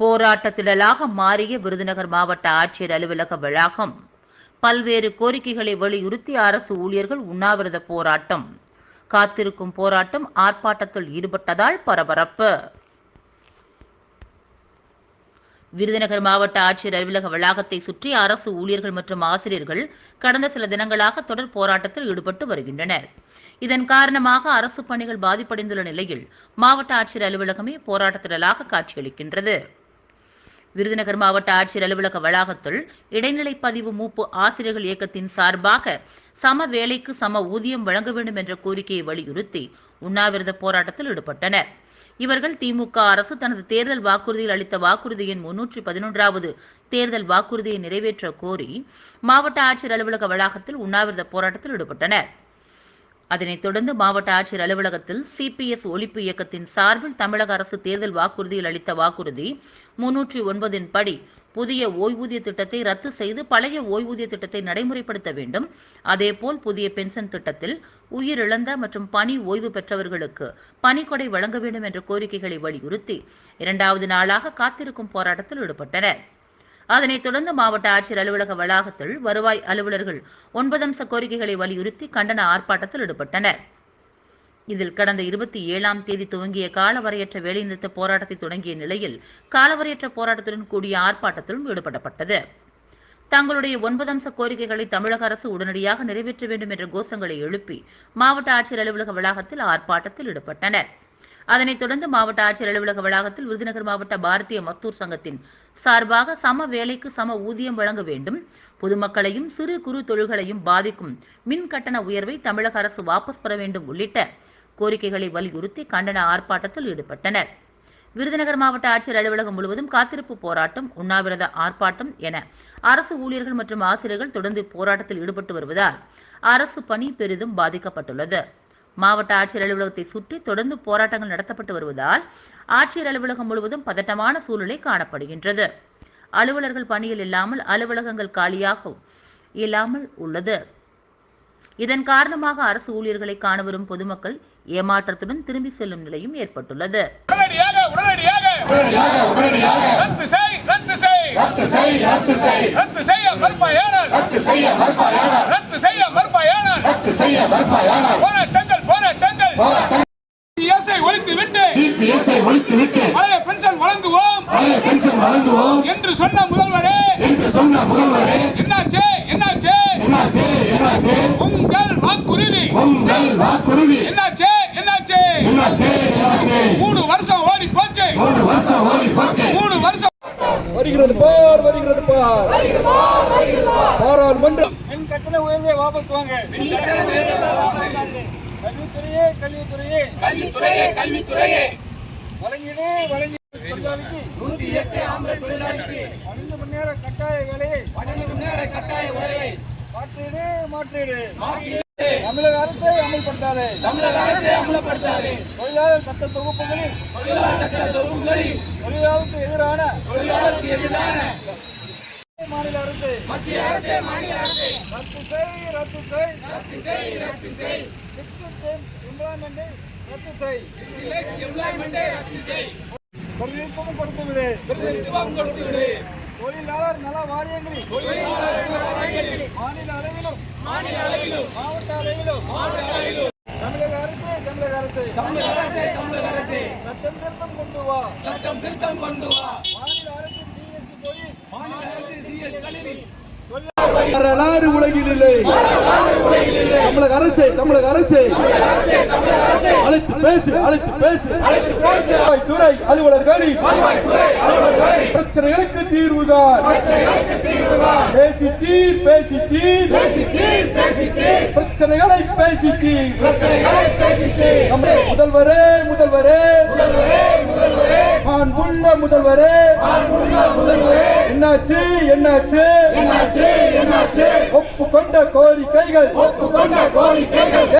போராட்டத்திடலாக மாறிய விருதுநகர் மாவட்ட ஆட்சியர் அலுவலக வளாகம். பல்வேறு கோரிக்கைகளை வலியுறுத்தி அரசு ஊழியர்கள் உண்ணாவிரத போராட்டம். காத்திருக்கும் போராட்டம் ஆர்ப்பாட்டத்தில் ஈடுபட்டதால் பரபரப்பு. விருதுநகர் மாவட்ட ஆட்சியர் அலுவலக வளாகத்தை சுற்றி அரசு ஊழியர்கள் மற்றும் ஆசிரியர்கள் கடந்த சில தினங்களாக தொடர் போராட்டத்தில் ஈடுபட்டு வருகின்றனர். இதன் காரணமாக அரசு பணிகள் பாதிப்படைந்துள்ள நிலையில் மாவட்ட ஆட்சியர் அலுவலகமே போராட்டத்திடலாக காட்சியளிக்கின்றது. விருதுநகர் மாவட்ட ஆட்சியர் அலுவலக வளாகத்தில் இடைநிலை பதிவு மூப்பு ஆசிரியர்கள் இயக்கத்தின் சார்பாக சம வேலைக்கு சம ஊதியம் வழங்க வேண்டும் என்ற கோரிக்கையை வலியுறுத்தி உண்ணாவிரத போராட்டத்தில் ஈடுபட்டனர். இவர்கள் திமுக அரசு தனது தேர்தல் வாக்குறுதியில் அளித்த வாக்குறுதியின் முன்னூற்றி பதினொன்றாவது தேர்தல் வாக்குறுதியை நிறைவேற்ற கோரி மாவட்ட ஆட்சியர் அலுவலக வளாகத்தில் உண்ணாவிரத போராட்டத்தில் ஈடுபட்டனர். அதனைத் தொடர்ந்து மாவட்ட ஆட்சியர் அலுவலகத்தில் சிபிஎஸ் ஒழிப்பு இயக்கத்தின் சார்பில் தமிழக அரசு தேர்தல் வாக்குறுதியில் அளித்த வாக்குறுதி முன்னூற்றி ஒன்பதின் படி புதிய ஓய்வூதிய திட்டத்தை ரத்து செய்து பழைய ஓய்வூதிய திட்டத்தை நடைமுறைப்படுத்த வேண்டும். அதேபோல் புதிய பென்ஷன் திட்டத்தில் உயிரிழந்த மற்றும் பணி ஓய்வு பெற்றவர்களுக்கு பணிக்கொடை வழங்க வேண்டும் என்ற கோரிக்கைகளை வலியுறுத்தி இரண்டாவது நாளாக காத்திருக்கும் போராட்டத்தில் ஈடுபட்டனர். அதனைத் தொடர்ந்து மாவட்ட ஆட்சியர் அலுவலக வளாகத்தில் வருவாய் அலுவலர்கள் ஒன்பது அம்ச கோரிக்கைகளை வலியுறுத்தி கண்டன ஆர்ப்பாட்டத்தில் ஈடுபட்டனர். இதில் கடந்த இருபத்தி ஏழாம் தேதி துவங்கிய காலவரையற்ற வேலைநிறுத்த போராட்டத்தை தொடங்கிய நிலையில் காலவரையற்ற போராட்டத்துடன் கூடிய ஆர்ப்பாட்டத்திலும் ஈடுபடப்பட்டது. தங்களுடைய ஒன்பதம்ச கோரிக்கைகளை தமிழக அரசு உடனடியாக நிறைவேற்ற வேண்டும் என்ற கோஷங்களை எழுப்பி மாவட்ட ஆட்சியர் அலுவலக வளாகத்தில் ஆர்ப்பாட்டத்தில் ஈடுபட்டனர். அதனைத் தொடர்ந்து மாவட்ட ஆட்சியர் அலுவலக வளாகத்தில் விருதுநகர் மாவட்ட பாரதிய மஸ்தூர் சங்கத்தின் சார்பாக சம வேலைக்கு சம ஊதியம் வழங்க வேண்டும். பொதுமக்களையும் சிறு குறு தொழில்களையும் பாதிக்கும் மின் கட்டண உயர்வை தமிழக அரசு வாபஸ் பெற வேண்டும் உள்ளிட்ட கோரிக்கைகளை வலியுறுத்தி கண்டன ஆர்ப்பாட்டத்தில் ஈடுபட்டனர். விருதுநகர் மாவட்ட ஆட்சியர் அலுவலகம் முழுவதும் காத்திருப்பு போராட்டம் உண்ணாவிரத ஆர்ப்பாட்டம் என அரசு ஊழியர்கள் மற்றும் ஆசிரியர்கள் தொடர்ந்து போராட்டத்தில் ஈடுபட்டு வருவதால் அரசு பணி பெரிதும் பாதிக்கப்பட்டுள்ளது. மாவட்ட ஆட்சியர் அலுவலகத்தை சுற்றி தொடர்ந்து போராட்டங்கள் நடத்தப்பட்டு வருவதால் ஆட்சியர் அலுவலகம் முழுவதும் பதட்டமான சூழ்நிலை காணப்படுகின்றது. அலுவலர்கள் பணியில் இல்லாமல் அலுவலகங்கள் காலியாக இல்லாமல் உள்ளது. இதன் காரணமாக அரசு ஊழியர்களை காண வரும் பொதுமக்கள் ஏமாற்றத்துடன் திரும்பி செல்லும் நிலையும் ஏற்பட்டுள்ளது. ரத்து செய்ய போராட்டங்கள். சிபிஎஸ்ஐ ஒழித்து விட்டு பழைய பென்ஷன் வழங்குவோம். பழைய பென்ஷன் வழங்குவோம். என்று சொன்ன முதல்வரே என்று சொன்ன முதல்வரே என்னாச்சு என்னாச்சு? என்னாச்சு என்னாச்சு? உங்கள் வாக்குறுதி. உங்கள் வாக்குறுதி. என்னாச்சு என்னாச்சு? என்னாச்சு என்னாச்சு? மூணு வருஷம் ஓடி போச்சு. மூணு வருஷம் ஓடி போச்சு. மூணு வருஷம். வருகிறது பார் வருகிறது பார். பாராளுமன்றம். மின் கட்டண உயர்வை வாபஸ் வாங்க. கல்வித்துறையே கல்வித்துறையே. கல்வித்துறையே கல்வித்துறையே. வழங்கிடு வழங்கி தொழிலாளிக்கு. நூத்தி எட்டு ஆம்பளை தொழிலாளிக்கு. பன்னெண்டு மணி நேர கட்டாய வேலையை பன்னெண்டு மணி நேர கட்டாய வேலையை மாற்றீடு மாற்றீடு. தமிழக அரசை அமல்படுத்தாதே. தமிழக அரசை அமல்படுத்தாதே. தொழிலாளர் சட்ட தொகுப்புகளில். தொழிலாளர் சட்ட தொகுப்புகளில். தொழிலாளருக்கு எதிரான தொழிலாளருக்கு எதிரான மாநில அரசு. மத்திய அரசு மாநில அரசு. ரத்து செய் ரத்து செய். ரத்து செய் ரத்து செய். எம்ப்ளாய்மெண்டை ரத்து செய் எம்ப்ளாய்மெண்டை ரத்து செய் தொழில்நுட்பமும் கொடுத்து விடு தொழில்நுட்பம் கொடுத்து விடு தொழிலாளர் நல வாரியங்களில் மாநில அளவிலும் மாநில அளவிலும் மாவட்ட அளவிலும் மாவட்ட அளவிலும் தமிழக அரசு தமிழக அரசு. தமிழக அரசு தமிழக அரசு. சட்டம் திருத்தம் கொண்டு வா. சட்டம் திருத்தம் கொண்டு வா. மாநில அரசு சிஎஸ்சி தொழில் மாநில அரசு சிஎஸ்சி வரலாறு உலகில் இல்லை. தமிழக அரசு தமிழக அரசு. அழைத்து பேசு அழைத்து பேசு. துறை அலுவலர்களின் பிரச்சனைகளுக்கு தீர்வுதான். பேசி தீர் பேசி தீர். பிரச்சனைகளை பேசி தீர். நம்முடைய முதல்வரே முதல்வரே. மாண்புள்ள முதல்வரே. என்னாச்சு என்னாச்சு என்னாச்சு என்னாச்சு? ஒப்புக்கொண்ட கோரிக்கைகள் ஒப்புக்கொண்ட கோரிக்கைகள்.